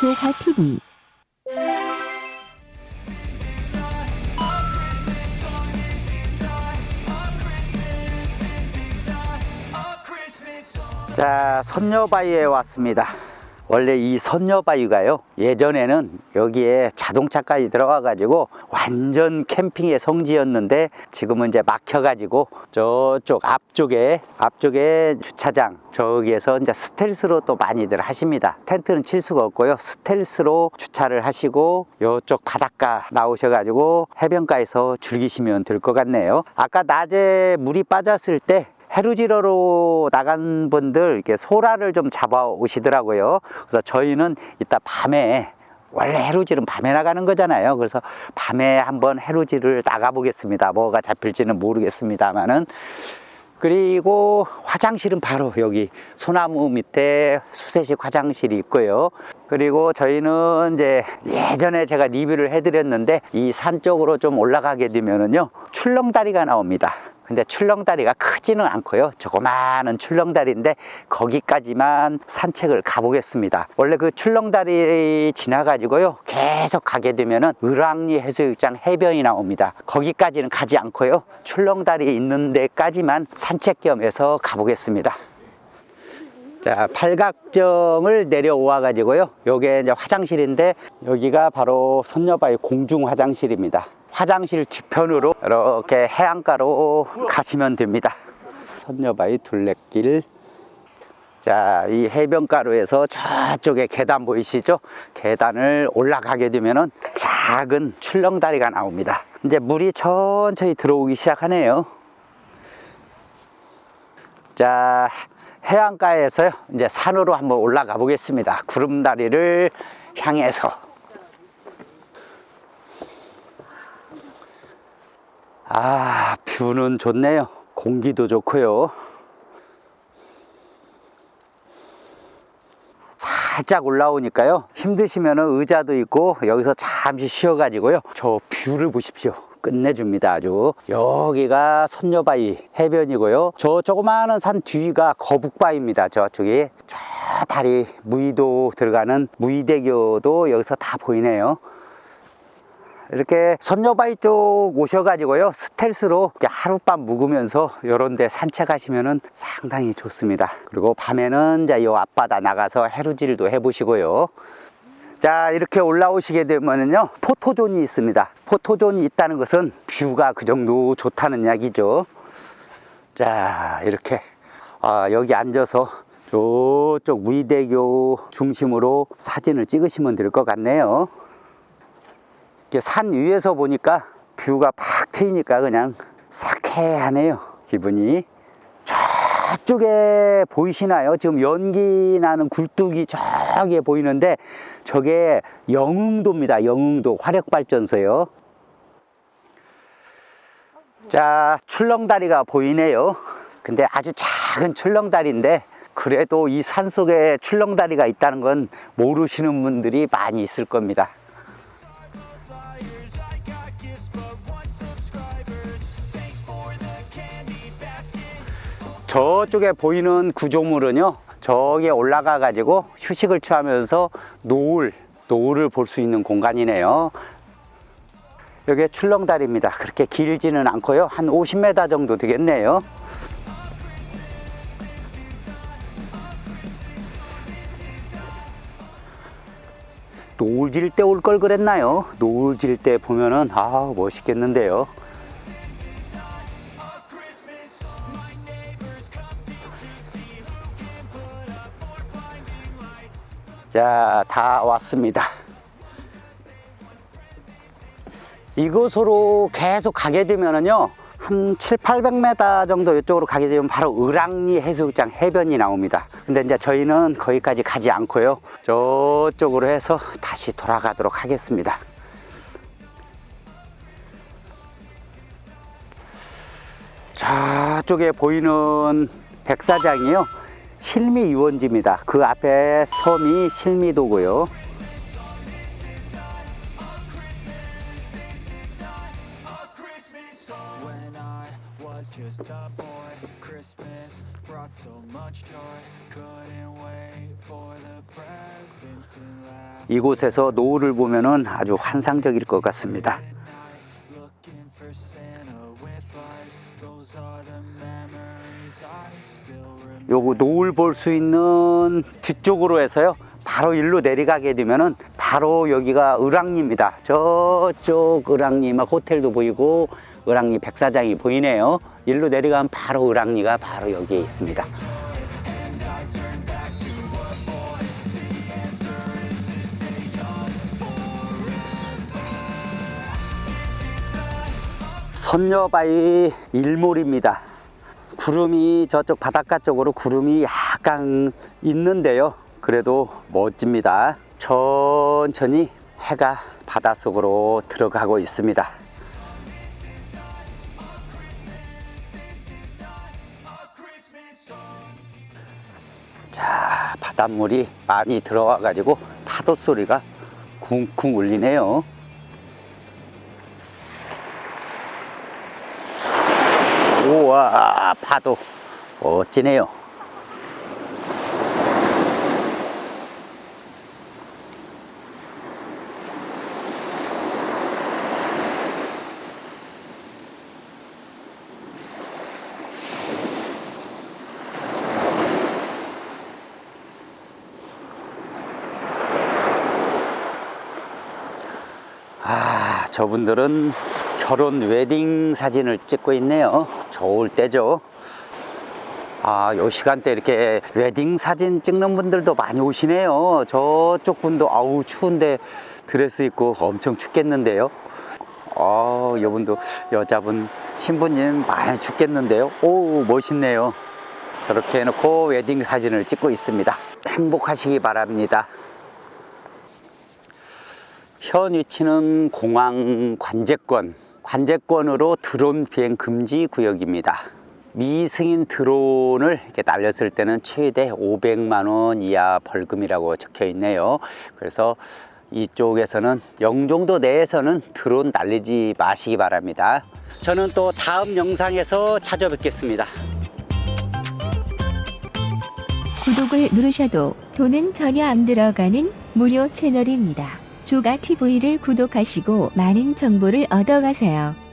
조화TV 자, 선녀바위에 왔습니다. 원래 이 선녀바위가요, 예전에는 여기에 자동차까지 들어가가지고 완전 캠핑의 성지였는데 지금은 이제 막혀 가지고 저쪽 앞쪽에, 앞쪽에 주차장, 저기에서 이제 스텔스로 또 많이들 하십니다. 텐트는 칠 수가 없고요. 스텔스로 주차를 하시고 이쪽 바닷가 나오셔 가지고 해변가에서 즐기시면 될 것 같네요. 아까 낮에 물이 빠졌을 때 해루지러로 나간 분들 이렇게 소라를 좀 잡아 오시더라고요. 그래서 저희는 이따 밤에 원래 해루질은 밤에 나가는 거잖아요. 그래서 밤에 한번 해루질을 나가 보겠습니다. 뭐가 잡힐지는 모르겠습니다만은 그리고 화장실은 바로 여기 소나무 밑에 수세식 화장실이 있고요. 그리고 저희는 이제 예전에 제가 리뷰를 해드렸는데 이 산 쪽으로 좀 올라가게 되면은요 출렁다리가 나옵니다. 근데 출렁다리가 크지는 않고요. 조그마한 출렁다리인데 거기까지만 산책을 가보겠습니다. 원래 그 출렁다리 지나가지고요. 계속 가게 되면은 을왕리 해수욕장 해변이 나옵니다. 거기까지는 가지 않고요. 출렁다리 있는 데까지만 산책 겸해서 가보겠습니다. 자, 팔각정을 내려와 가지고요. 요게 이제 화장실인데 여기가 바로 선녀바위 공중 화장실입니다. 화장실 뒤편으로 이렇게 해안가로 가시면 됩니다. 선녀바위 둘레길. 자, 이 해변가로에서 저쪽에 계단 보이시죠? 계단을 올라가게 되면은 작은 출렁다리가 나옵니다. 이제 물이 천천히 들어오기 시작하네요. 자, 해안가에서요. 이제 산으로 한번 올라가 보겠습니다. 구름다리를 향해서. 아, 뷰는 좋네요. 공기도 좋고요. 살짝 올라오니까요. 힘드시면 의자도 있고 여기서 잠시 쉬어 가지고요. 저 뷰를 보십시오. 끝내줍니다. 아주. 여기가 선녀바위 해변이고요. 저 조그마한 산 뒤가 거북바위입니다. 저쪽이. 저 다리 무의도 들어가는 무의대교도 여기서 다 보이네요. 이렇게 선녀바위 쪽 오셔가지고요 스텔스로 하룻밤 묵으면서 이런 데 산책하시면은 상당히 좋습니다. 그리고 밤에는 요 앞바다 나가서 해루질도 해보시고요. 자 이렇게 올라오시게 되면은요 포토존이 있습니다. 포토존이 있다는 것은 뷰가 그 정도 좋다는 이야기죠. 자 이렇게 아, 여기 앉아서 저쪽 무의대교 중심으로 사진을 찍으시면 될 것 같네요 이렇게 산 위에서 보니까 뷰가 팍 트이니까 그냥 상쾌하네요. 기분이 저쪽에 보이시나요? 지금 연기 나는 굴뚝이 저기에 보이는데 저게 영흥도입니다. 영흥도 화력발전소요. 자 출렁다리가 보이네요. 근데 아주 작은 출렁다리인데 그래도 이 산속에 출렁다리가 있다는 건 모르시는 분들이 많이 있을 겁니다 저쪽에 보이는 구조물은요 저기에 올라가 가지고 휴식을 취하면서 노을 노을을 볼 수 있는 공간이네요. 여기 출렁다리입니다. 그렇게 길지는 않고요. 한 50m 정도 되겠네요. 노을 질 때 올 걸 그랬나요? 노을 질 때 보면은 아 멋있겠는데요 자, 다 왔습니다. 이곳으로 계속 가게 되면은요, 한 7, 800m 정도 이쪽으로 가게 되면 바로 을왕리 해수욕장 해변이 나옵니다. 근데 이제 저희는 거기까지 가지 않고요, 저쪽으로 해서 다시 돌아가도록 하겠습니다. 저쪽에 보이는 백사장이요. 실미 유원지입니다. 그 앞에 섬이 실미도고요. 이곳에서 노을을 보면은 아주 환상적일 것 같습니다. 요거 노을 볼 수 있는 뒤쪽으로 해서요. 바로 일로 내려가게 되면은 바로 여기가 을왕리입니다. 저쪽 을왕리 막 호텔도 보이고 을왕리 백사장이 보이네요. 일로 내려가면 바로 을왕리가 바로 여기에 있습니다. 선녀바위 일몰입니다. 구름이 저쪽 바닷가 쪽으로 구름이 약간 있는데요. 그래도 멋집니다. 천천히 해가 바닷속으로 들어가고 있습니다. 자, 바닷물이 많이 들어와 가지고 파도 소리가 쿵쿵 울리네요. 우와 파도 멋지네요. 아 저분들은 결혼 웨딩 사진을 찍고 있네요. 좋을 때죠. 아, 요 시간대 이렇게 웨딩 사진 찍는 분들도 많이 오시네요. 저쪽 분도 아우 추운데 드레스 입고 엄청 춥겠는데요. 아, 여분도 여자분 신부님 많이 춥겠는데요. 오, 멋있네요. 저렇게 해놓고 웨딩 사진을 찍고 있습니다. 행복하시기 바랍니다. 현 위치는 공항 관제권, 관제권으로 드론 비행 금지 구역입니다. 미승인 드론을 이렇게 날렸을 때는 최대 500만 원 이하 벌금이라고 적혀 있네요. 그래서 이쪽에서는 영종도 내에서는 드론 날리지 마시기 바랍니다. 저는 또 다음 영상에서 찾아뵙겠습니다. 구독을 누르셔도 돈은 전혀 안 들어가는 무료 채널입니다. 조가 TV를 구독하시고 많은 정보를 얻어가세요.